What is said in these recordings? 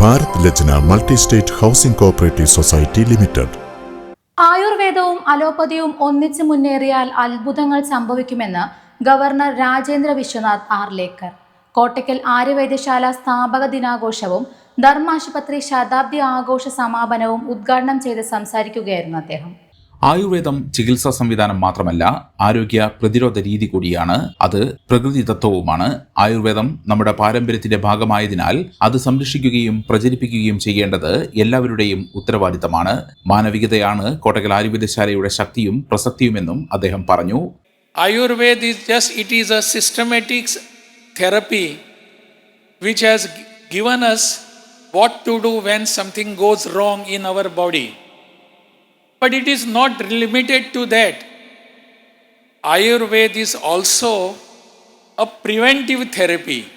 Bharat Lajna multi state housing cooperative society limited. ആയുർവേദവും അലോപ്പതിയും ഒന്നിച്ച് മുന്നേറിയാൽ അത്ഭുതങ്ങൾ സംഭവിക്കുമെന്ന് ഗവർണർ രാജേന്ദ്ര വിശ്വനാഥ് ആർലേക്കർ. കോട്ടയ്ക്കൽ ആര്യവൈദ്യശാല സ്ഥാപക ദിനാഘോഷവും ധർമാശുപത്രി ശതാബ്ദി ആഘോഷ സമാപനവും ഉദ്ഘാടനം ചെയ്ത് സംസാരിക്കുകയായിരുന്നു അദ്ദേഹം. ആയുർവേദം ചികിത്സാ സംവിധാനം മാത്രമല്ല ആരോഗ്യ പ്രതിരോധ രീതി കൂടിയാണ് അത് പ്രകൃതി തത്വവുമാണ് ആയുർവേദം നമ്മുടെ പാരമ്പര്യത്തിന്റെ ഭാഗമായതിനാൽ അത് സംരക്ഷിക്കുകയും പ്രചരിപ്പിക്കുകയും ചെയ്യേണ്ടത് എല്ലാവരുടെയും ഉത്തരവാദിത്തമാണ്. മാനവികതയാണ് കോട്ടകൽ ആയുർവേദശാലയുടെ ശക്തിയും പ്രസക്തിയുമെന്നും അദ്ദേഹം പറഞ്ഞു. Ayurveda it is a is therapy which has which has what to do when something goes wrong in our body. But it is not limited to that. Ayurveda is also a preventive therapy.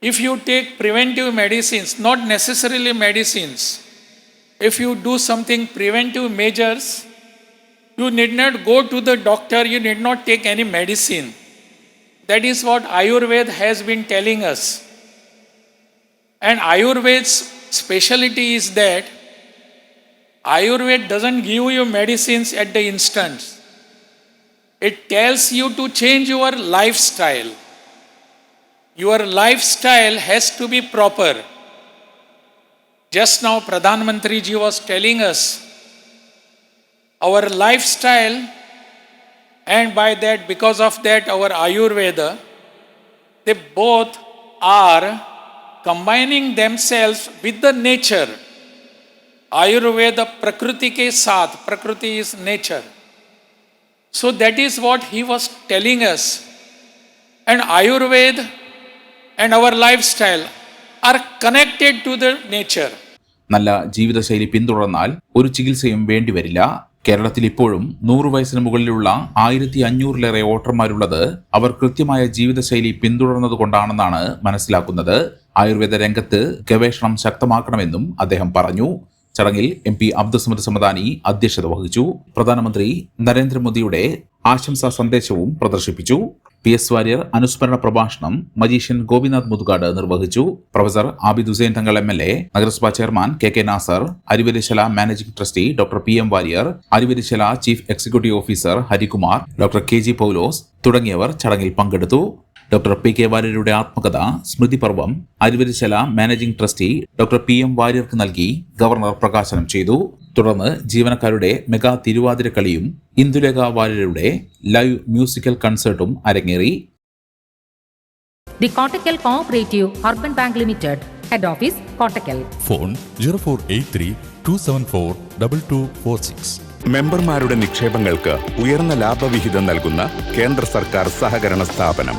If you take preventive medicines, not necessarily medicines, if you do something preventive measures, you need not go to the doctor, you need not take any medicine. That is what Ayurveda has been telling us. And Ayurved's speciality is that Ayurveda doesn't give you medicines at the instant. It tells you to change your lifestyle. Your lifestyle has to be proper. Just now, Pradhan Mantri ji was telling us our lifestyle, and by that, because of that, our Ayurveda, they both are combining themselves with the nature. Ayurveda Prakriti ke saath, Prakriti is nature. So that is what he was telling us. And Ayurveda and our lifestyle are connected to the nature. നല്ല ജീവിതശൈലി പിന്തുടർന്നാൽ ഒരു ചികിത്സയും വേണ്ടിവരില്ല കേരളത്തിൽ ഇപ്പോഴും നൂറ് വയസ്സിന് മുകളിലുള്ള ആയിരത്തി അഞ്ഞൂറിലേറെ വോട്ടർമാരുള്ളത് അവർ കൃത്യമായ ജീവിതശൈലി പിന്തുടർന്നതുകൊണ്ടാണെന്നാണ് മനസ്സിലാക്കുന്നത് ആയുർവേദ രംഗത്ത് ഗവേഷണം ശക്തമാക്കണമെന്നും അദ്ദേഹം പറഞ്ഞു ചടങ്ങിൽ എം പി അബ്ദുസമദ് സമദാനി അധ്യക്ഷത വഹിച്ചു. പ്രധാനമന്ത്രി നരേന്ദ്രമോദിയുടെ ആശംസാ സന്ദേശവും പ്രദർശിപ്പിച്ചു. പി എസ് വാര്യർ അനുസ്മരണ പ്രഭാഷണം മജീഷ്യൻ ഗോപിനാഥ് മുതുകാട് നിർവഹിച്ചു. Professor Abid Hussain Thangal M L A നഗരസഭാ chairman K K Nasar Aryavaidyasala managing trustee doctor P M Warrier Aryavaidyasala chief executive officer Harikumar doctor K G Paulose തുടങ്ങിയവർ ചടങ്ങിൽ പങ്കെടുത്തു. ഡോക്ടർ പി കെ വാര്യരുടെ ആത്മകഥ Smritiparvam Aryavaidyasala managing trustee doctor P M വാര്യർക്ക് നൽകി governor പ്രകാശനം ചെയ്തു. തുടർന്ന് ജീവനക്കാരുടെ മെഗാ തിരുവാതിരക്കളിയും ഇന്ദുലേഖ വാര്യരുടെ ലൈവ് മ്യൂസിക്കൽ കൺസേർട്ടും അരങ്ങേറി. The Kottakkal cooperative urban bank limited head office Kottakkal phone zero four eight three two seven four double two four six മെമ്പർമാരുടെ നിക്ഷേപങ്ങൾക്ക് ഉയർന്ന ലാഭവിഹിതം നൽകുന്ന കേന്ദ്ര സർക്കാർ സഹകരണ സ്ഥാപനം.